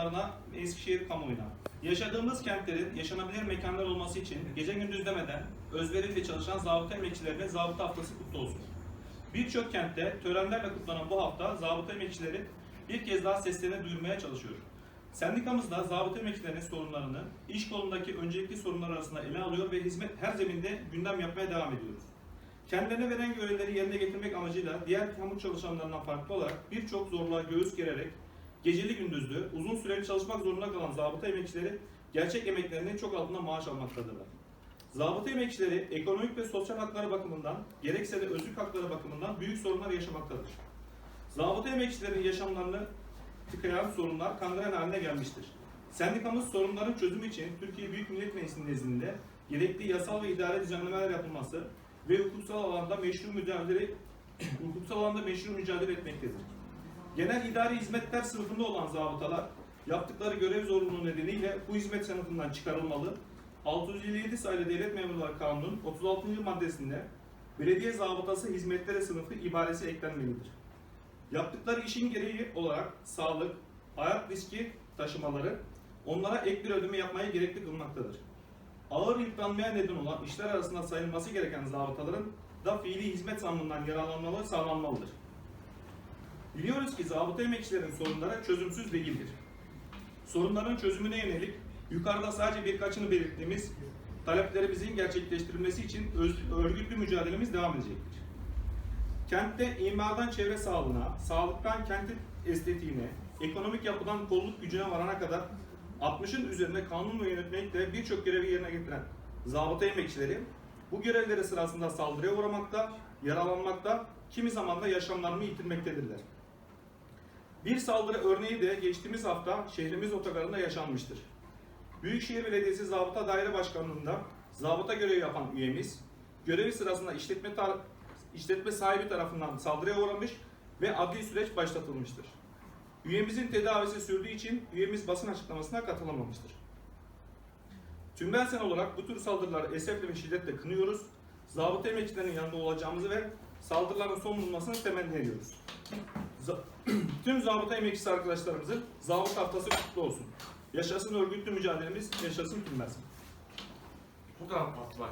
esnaflarına ve Eskişehir kamuoyuna. Yaşadığımız kentlerin yaşanabilir mekanlar olması için gece gündüz demeden özveriyle çalışan zabıta emekçilerine zabıta haftası kutlu olsun. Birçok kentte törenlerle kutlanan bu hafta zabıta emekçileri bir kez daha seslerini duyurmaya çalışıyor. Sendikamız da zabıta emekçilerinin sorunlarını iş kolundaki öncelikli sorunlar arasında ele alıyor ve hizmet her zeminde gündem yapmaya devam ediyoruz. Kendilerine verilen görevleri yerine getirmek amacıyla diğer kamu çalışanlarından farklı olarak birçok zorluğa göğüs gererek geceli gündüzlü uzun süreli çalışmak zorunda kalan zabıta emekçileri gerçek emeklerinin çok altında maaş almaktadırlar. Zabıta emekçileri ekonomik ve sosyal hakları bakımından gerekse de özlük hakları bakımından büyük sorunlar yaşamaktadır. Zabıta emekçilerin yaşamlarını tıkayan sorunlar kangren haline gelmiştir. Sendikamız sorunların çözümü için Türkiye Büyük Millet Meclisi nezdinde gerekli yasal ve idare düzenlemeler yapılması ve hukuksal alanda meşru mücadele hukuksal alanda meşru mücadele etmektedir. Genel idari hizmetler sınıfında olan zabıtalar yaptıkları görev zorunluluğu nedeniyle bu hizmet sınıfından çıkarılmalı. 657 sayılı Devlet Memurları Kanunu'nun 36. maddesinde belediye zabıtası hizmetleri sınıfı ibaresi eklenmelidir. Yaptıkları işin gereği olarak sağlık, hayat riski taşımaları onlara ek bir ödeme yapmayı gerekli kılmaktadır. Ağır yıpranmaya neden olan işler arasında sayılması gereken zabıtaların da fiili hizmet zammından yararlanmaları sağlanmalıdır. Biliyoruz ki zabıta emekçilerin sorunları çözümsüz değildir. Sorunların çözümüne yönelik yukarıda sadece birkaçını belirttiğimiz taleplerimizin gerçekleştirilmesi için örgütlü mücadelemiz devam edecektir. Kentte imardan çevre sağlığına, sağlıktan kent estetiğine, ekonomik yapıdan kolluk gücüne varana kadar 60'ın üzerinde kanun ve yönetmelikle birçok görevi yerine getiren zabıta emekçileri bu görevleri sırasında saldırıya uğramakta, yaralanmakta, kimi zaman da yaşamlarını yitirmektedirler. Bir saldırı örneği de geçtiğimiz hafta şehrimiz otogarında yaşanmıştır. Büyükşehir Belediyesi Zabıta Daire Başkanlığı'nda zabıta görevi yapan üyemiz, görevi sırasında işletme, işletme sahibi tarafından saldırıya uğramış ve adli süreç başlatılmıştır. Üyemizin tedavisi sürdüğü için üyemiz basın açıklamasına katılamamıştır. Tümbelsen olarak bu tür saldırıları esefle ve şiddetle kınıyoruz. Zabıta emekçilerinin yanında olacağımızı ve saldırıların son bulmasını temenni ediyoruz. Tüm zabıta emekçisi arkadaşlarımızın zabıta haftası kutlu olsun. Yaşasın örgütlü mücadelemiz, yaşasın Tümbelsen. Bu da patlar.